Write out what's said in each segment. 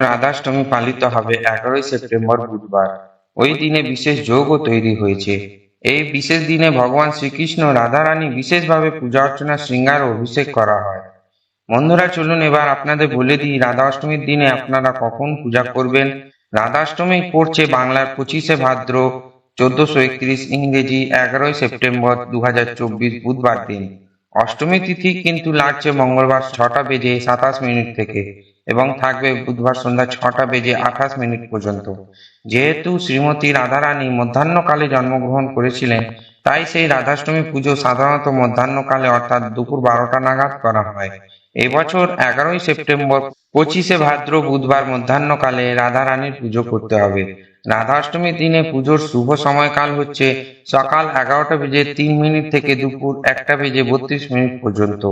রাধাষ্টমী পালিত হবে এগারোই সেপ্টেম্বর বুধবার। ওই দিনে বিশেষ যোগও তৈরি হয়েছে। এই বিশেষ দিনে ভগবান শ্রীকৃষ্ণ রাধারানী বিশেষভাবে পূজা অর্চনা, শৃঙ্গার অভিষেক করা হয়। বন্ধুরা, চলুন এবার আপনাদের বলে দিই রাধা অষ্টমীর দিনে আপনারা কখন পূজা করবেন? রাধাষ্টমী পড়ছে বাংলার পঁচিশে ভাদ্র, চোদ্দশো একত্রিশ ইংরেজি, এগারোই সেপ্টেম্বর দু হাজার চব্বিশ বুধবার দিন। অষ্টমী তিথি কিন্তু লাগছে মঙ্গলবার ছটা বেজে সাতাশ মিনিট থেকে। এবং থাকবে বুধবার সন্ধ্যা ছটা বেজে আঠাশ মিনিট পর্যন্ত। যেহেতু শ্রীমতী রাধারানী মধ্যাহ্নকালে জন্মগ্রহণ করেছিলেন, তাই সেই রাধাষ্টমী পুজো সাধারণত মধ্যাহ্নকালে অর্থাৎ দুপুর বারোটা নাগাদ করা হয়। এবছর এগারোই সেপ্টেম্বর পঁচিশে ভাদ্র বুধবার মধ্যাহ্নকালে রাধারানীর পুজো করতে হবে। রাধাষ্টমীর দিনে পুজোর শুভ সময়কাল হচ্ছে সকাল এগারোটা বেজে তিন মিনিট থেকে দুপুর একটা বেজে বত্রিশ মিনিট পর্যন্ত।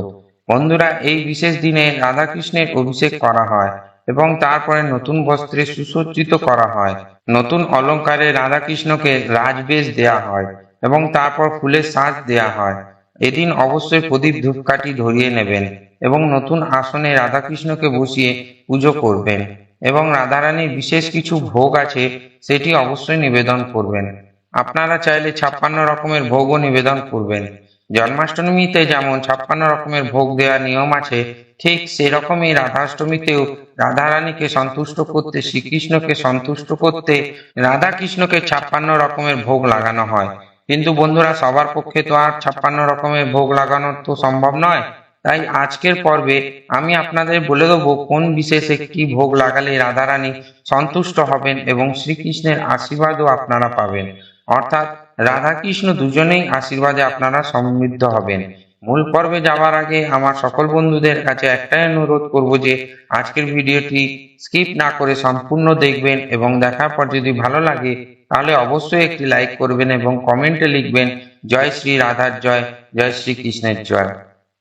বন্ধুরা, এই বিশেষ দিনে রাধাকৃষ্ণের অভিষেক করা হয় এবং তারপরে নতুন বস্ত্রে সুসজ্জিত করা হয়। নতুন অলংকারে রাধাকৃষ্ণকে রাজবেশ দেয়া হয় এবং তারপর ফুলের সাজ দেয়া হয়। এদিন অবশ্যই প্রদীপ ধূপকাঠি ধরিয়ে নেবেন এবং নতুন আসনে রাধাকৃষ্ণকে বসিয়ে পুজো করবেন এবং রাধারানীর বিশেষ কিছু ভোগ আছে সেটি অবশ্যই নিবেদন করবেন। আপনারা চাইলে ছাপ্পান্ন রকমের ভোগও নিবেদন করবেন। জন্মাষ্টমীতে যেমন ছাপ্পান্ন রকমের ভোগ দেওয়ার নিয়ম আছে, ঠিক সেরকমই রাধাষ্টমীতেও রাধারানীকে সন্তুষ্ট করতে, শ্রীকৃষ্ণকে সন্তুষ্ট করতে রাধা কৃষ্ণকে ছাপ্পান্ন রকমের ভোগ লাগানো হয়। কিন্তু বন্ধুরা, সবার পক্ষে তো আর ছাপ্পান্ন রকমের ভোগ লাগানো তো সম্ভব নয়। তাই আজকের পর্বে আমি আপনাদের বলে দেবো কোন বিশেষে কি ভোগ লাগালে রাধারানী সন্তুষ্ট হবেন এবং শ্রীকৃষ্ণের আশীর্বাদও আপনারা পাবেন। অর্থাৎ রাধা কৃষ্ণ দুজনেই আশীর্বাদে আপনারা সমৃদ্ধ হবেন। মূল পর্বে যাওয়ার আগে আমার সকল বন্ধুদের কাছে একটাই অনুরোধ করব যে আজকের ভিডিওটি স্কিপ না করে সম্পূর্ণ দেখবেন এবং দেখার পর যদি ভালো লাগে, তাহলে অবশ্যই একটি লাইক করবেন এবং কমেন্টে লিখবেন, জয় শ্রী রাধার জয় জয় শ্রী কৃষ্ণের জয়।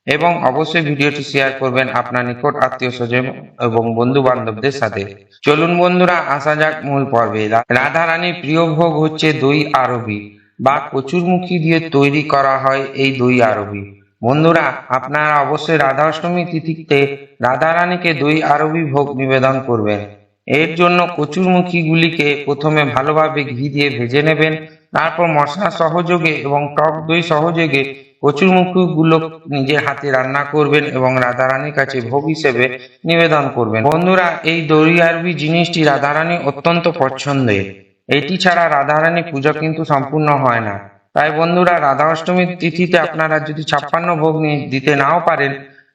এবং অবশ্যই ভিডিওটি শেয়ার করবেন আপনার নিকট আত্মীয় স্বজন এবং বন্ধু বান্ধবদের সাথে। চলুন বন্ধুরা, আসা যাক মূল পর্বে। রাধা রানীর প্রিয় ভোগ হচ্ছে দই আরবি বা কচুরমুখী দিয়ে তৈরি করা হয় এই দই আরবি। বন্ধুরা, আপনারা অবশ্যই রাধা অষ্টমী তিথিতে রাধা রানীকে দই আরবি ভোগ নিবেদন করবেন। এর জন্য কচুরমুখী গুলিকে প্রথমে ভালোভাবে ঘি দিয়ে ভেজে নেবেন, তারপর মশলা সহযোগে এবং টক দই সহযোগে কচুরমুখী গুলো নিজের হাতে রান্না করবেন এবং রাধারানীর কাছে ভোগ হিসেবে নিবেদন করবেন। বন্ধুরা, এই দই আরবি জিনিসটি রাধারানী অত্যন্ত পছন্দের। এটি ছাড়া রাধারানী পূজা কিন্তু সম্পূর্ণ হয় না। তাই বন্ধুরা রাধা অষ্টমীর তিথিতে আপনারা যদি ছাপ্পান্ন ভোগ দিতে নাও পারেন,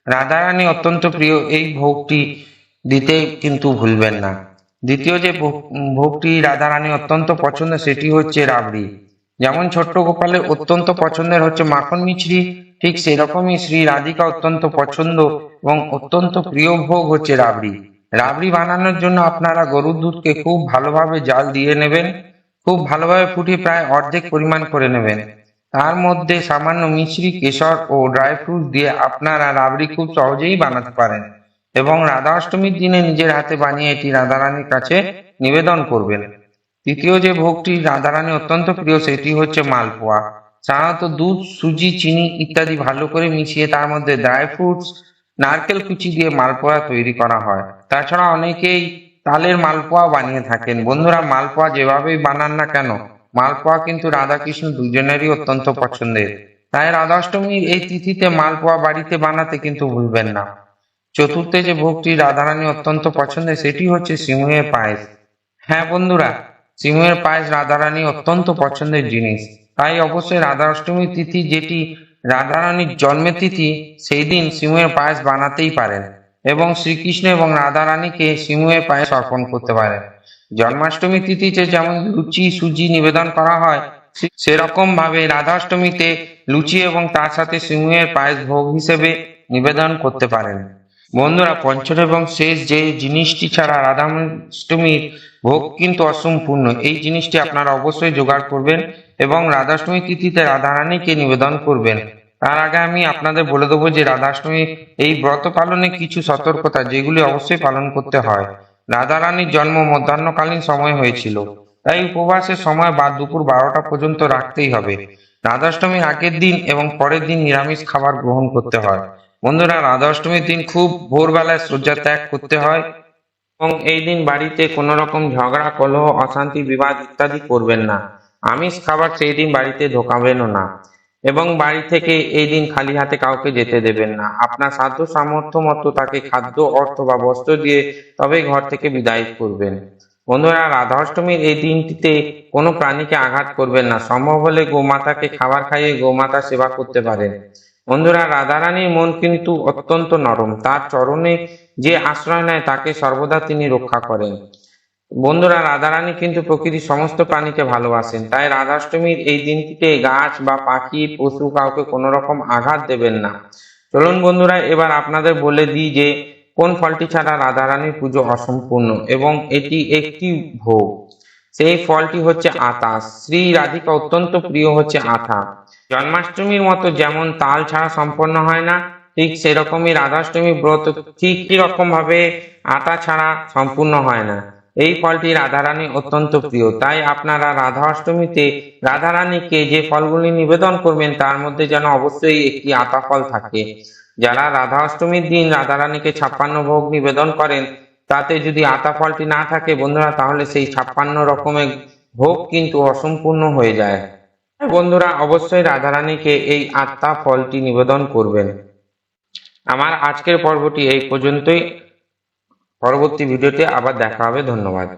রাধারানী অত্যন্ত প্রিয় এই ভোগটি দিতে কিন্তু ভুলবেন না। দ্বিতীয় যে ভোগ- ভোগটি রাধারানী অত্যন্ত পছন্দ, সেটি হচ্ছে রাবড়ি। যেমন ছোট্ট গোপালের অত্যন্ত পছন্দের হচ্ছে মাখন মিছরি, ঠিক সেরকমই শ্রী রাধিকা অত্যন্ত পছন্দ এবং অত্যন্ত প্রিয় ভোগ হচ্ছে রাবড়ি। রাবড়ি বানানোর জন্য আপনারা গরুর দুধকে খুব ভালোভাবে জাল দিয়ে নেবেন, খুব ভালোভাবে ফুটিয়ে প্রায় অর্ধেক পরিমাণ করে নেবেন। তার মধ্যে সামান্য মিশ্রি কেশর ও ড্রাই ফ্রুট দিয়ে আপনারা রাবড়ি খুব সহজেই বানাতে পারেন এবং রাধা অষ্টমীর দিনে নিজের হাতে বানিয়ে এটি রাধারানীর কাছে নিবেদন করবেন। তৃতীয় যে ভোগটি রাধারানী অত্যন্ত প্রিয়, সেটি হচ্ছে মালপোয়া। সাধারণত দুধ, সুজি, চিনি ইত্যাদি ভালো করে মিশিয়ে তার মধ্যে ড্রাই ফ্রুটস, নারকেল কুচি দিয়ে মালপোয়া তৈরি করা হয়। তাছাড়া অনেকেই তালের মালপোয়া বানিয়ে থাকেন। বন্ধুরা, মালপোয়া যেভাবেই বানান না কেন, মালপোয়া কিন্তু রাধাকৃষ্ণ দুজনেরই অত্যন্ত পছন্দের। তাই রাধাষ্টমীর এই তিথিতে মালপোয়া বাড়িতে বানাতে কিন্তু ভুলবেন না। চতুর্থে যে ভোগটি রাধারানী অত্যন্ত পছন্দের, সেটি হচ্ছে সিমুয়ের পায়েস। হ্যাঁ বন্ধুরা সিমুয়ের পায়েস রাধারানী অত্যন্ত পছন্দের জিনিস। তাই অবশ্যই রাধা অষ্টমীর তিথি যেটি রাধারানীর জন্মের তিথি সেই দিন সিমুয়ের পায়েস বানাতেই পারেন। এবং শ্রীকৃষ্ণ এবং রাধারানীকে সিমুয়ের পায়েস অর্পণ করতে পারেন। জন্মাষ্টমী তিথিতে যেমন লুচি, সুজি নিবেদন করা হয়, সেরকম ভাবে রাধাষ্টমীতে লুচি এবং তার সাথে সিমুয়ের পায়েস ভোগ হিসেবে নিবেদন করতে পারেন। বন্ধুরা, পঞ্চম এবং শেষ যে জিনিসটি ছাড়া রাধাষ্টমীর ভোগ কিন্তু অসম্পূর্ণ। এই জিনিসটি আপনারা অবশ্যই জোগাড় করবেন এবং রাধাষ্টমী তিথিতে রাধারানীকে নিবেদন করবেন। তার আগে আমি আপনাদের বলে দেবো যে রাধাষ্টমী এই ব্রত পালনে কিছু সতর্কতা যেগুলি অবশ্যই পালন করতে হয়। রাধারানীর জন্ম মধ্যাহ্নকালীন সময় হয়েছিল। তাই উপবাসের সময় বা দুপুর বারোটা পর্যন্ত রাখতেই হবে। রাধাষ্টমীর আগের দিন এবং পরের দিন নিরামিষ খাবার গ্রহণ করতে হয়। বন্ধুরা, রাধাষ্টমীর দিন খুব ভোরবেলায় শয্যা ত্যাগ করতে হয় এবং এই দিন বাড়িতে কোনো রকম ঝগড়া, কলহ, অশান্তি, বিবাদ ইত্যাদি করবেন না। আমিষ খাবার সেই দিন বাড়িতে ঢোকাবেনও না। এবং বাড়ি থেকে এই দিন খালি হাতে কাউকে যেতে দেবেন না। আপনার সাধ্য সামর্থ্য মতো তাকে খাদ্য, অর্থ বা বস্ত্র দিয়ে তবেই ঘর থেকে বিদায় করবেন। বন্ধুরা রাধা অষ্টমীর এই দিনটিতে কোনো প্রাণীকে আঘাত করবেন না। সম্ভব হলে গোমাতাকে খাবার খাইয়ে গোমাতা সেবা করতে পারেন। বন্ধুরা, রাধারানীর মন কিন্তু অত্যন্ত নরম। তার চরণে যে আশ্রয় নেয়, তাকে সর্বদা তিনি রক্ষা করেন। বন্ধুরা, রাধারানী কিন্তু প্রকৃতির সমস্ত প্রাণীকে ভালোবাসেন। তাই রাধাষ্টমীর এই দিনটিতে গাছ বা পাখি, পশু কাউকে কোনো রকম আঘাত দেবেন না। চলুন বন্ধুরা, এবার আপনাদের বলে দিই যে কোন ফলটি ছাড়া রাধারানীর পুজো অসম্পূর্ণ এবং এটি একটি ভোগ। সেই ফলটি হচ্ছে আতা। শ্রী রাধিকা অত্যন্ত প্রিয় হচ্ছে আঠা জন্মাষ্টমীর মতো যেমন তাল ছাড়া সম্পন্ন হয় না, ঠিক সেরকমই রাধাষ্টমী ব্রত ঠিক রকম ভাবে আটা ছাড়া সম্পূর্ণ হয় না। এই ফলটি রাধারানী অত্যন্ত প্রিয়। তাই আপনারা রাধা অষ্টমীতে রাধারানীকে যে ফলগুলি নিবেদন করবেন, তার মধ্যে যেন অবশ্যই একটি আতা ফল থাকে। যারা রাধা অষ্টমীর দিন রাধারানীকে ছাপ্পান্ন ভোগ নিবেদন করেন, তাতে যদি আতা ফলটি না থাকে, বন্ধুরা, তাহলে সেই ছাপ্পান্ন রকমের ভোগ কিন্তু অসম্পূর্ণ হয়ে যায়। বন্ধুরা, অবশ্যই রাধারানীকে এই আত্মা ফলটি নিবেদন করবেন। আমার আজকের পর্বটি এই পর্যন্তই। পরবর্তী ভিডিওতে আবার দেখা হবে। ধন্যবাদ।